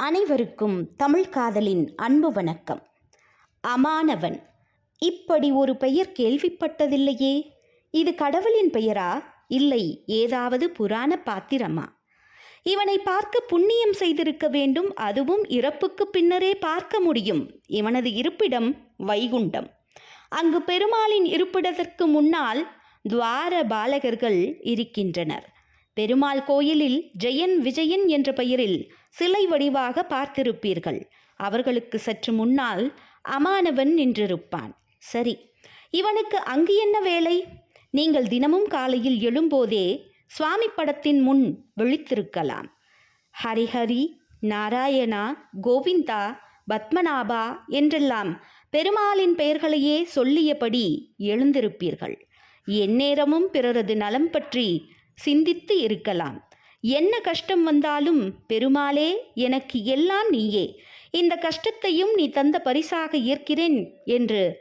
அனைவருக்கும் தமிழ் காதலின் அன்பு வணக்கம். அமானவன் இப்படி ஒரு பெயர் கேள்விப்பட்டதில்லையே. இது கடவுளின் பெயரா? இல்லை ஏதாவது புராண பாத்திரமா? இவனை பார்க்க புண்ணியம் செய்திருக்க வேண்டும் அதுவும் இறப்புக்கு பின்னரே பார்க்க முடியும். இவனது இருப்பிடம் வைகுண்டம். அங்கு பெருமாளின் இருப்பிடத்திற்கு முன்னால் துவார பாலகர்கள் இருக்கின்றனர். பெருமாள் கோயிலில் ஜெயன் விஜயன் என்ற பெயரில் சிலை வடிவாக பார்த்திருப்பீர்கள். அவர்களுக்கு சற்று முன்னால் அமானவன் நின்றிருப்பான். சரி இவனுக்கு அங்கு என்ன வேலை? நீங்கள் தினமும் காலையில் எழும்போதே சுவாமி படத்தின் முன் விழித்திருக்கலாம். ஹரிஹரி நாராயணா கோவிந்தா பத்மநாபா என்றெல்லாம் பெருமாளின் பெயர்களையே சொல்லியபடி எழுந்திருப்பீர்கள். எந்நேரமும் பிறரது நலம் பற்றி சிந்தித்து இருக்கலாம். என்ன கஷ்டம் வந்தாலும் பெருமாளே எனக்கு எல்லாம் நீயே. இந்த கஷ்டத்தையும் நீ தந்த பரிசாக ஏற்கிறேன் என்று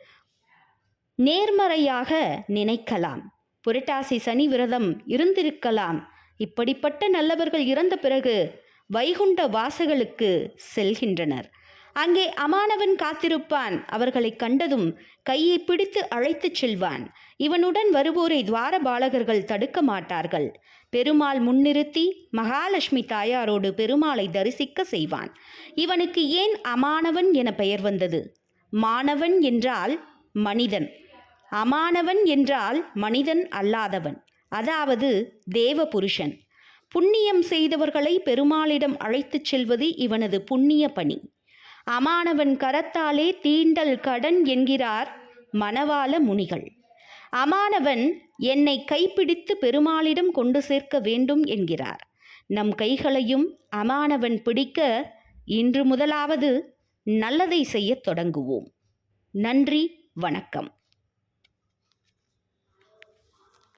நேர்மறையாக நினைக்கலாம். புரட்டாசி சனி விரதம் இருந்திருக்கலாம். இப்படிப்பட்ட நல்லவர்கள் இறந்த பிறகு வைகுண்ட வாசகளுக்கு செல்கின்றனர். அங்கே அமானவன் காத்திருப்பான். அவர்களை கண்டதும் கையை பிடித்து அழைத்துச் செல்வான். இவனுடன் வருவோரை துவார பாலகர்கள் தடுக்க மாட்டார்கள். பெருமாள் முன்னிறுத்தி மகாலட்சுமி தாயாரோடு பெருமாளை தரிசிக்க செய்வான். இவனுக்கு ஏன் அமானவன் என பெயர் வந்தது? மாணவன் என்றால் மனிதன். அமானவன் என்றால் மனிதன் அல்லாதவன். அதாவது தேவ புருஷன் புண்ணியம் செய்தவர்களை பெருமாளிடம் அழைத்துச் செல்வது இவனது புண்ணிய பணி. அமானவன் கரத்தாலே தீண்டல் கடன் என்கிறார் மணவாள முனிகள். அமானவன் என்னை கைப்பிடித்து பெருமாளிடம் கொண்டு சேர்க்க வேண்டும் என்கிறார். நம் கைகளையும் அமானவன் பிடிக்க இன்று முதலாவது நல்லதை செய்யத் தொடங்குவோம். நன்றி வணக்கம்.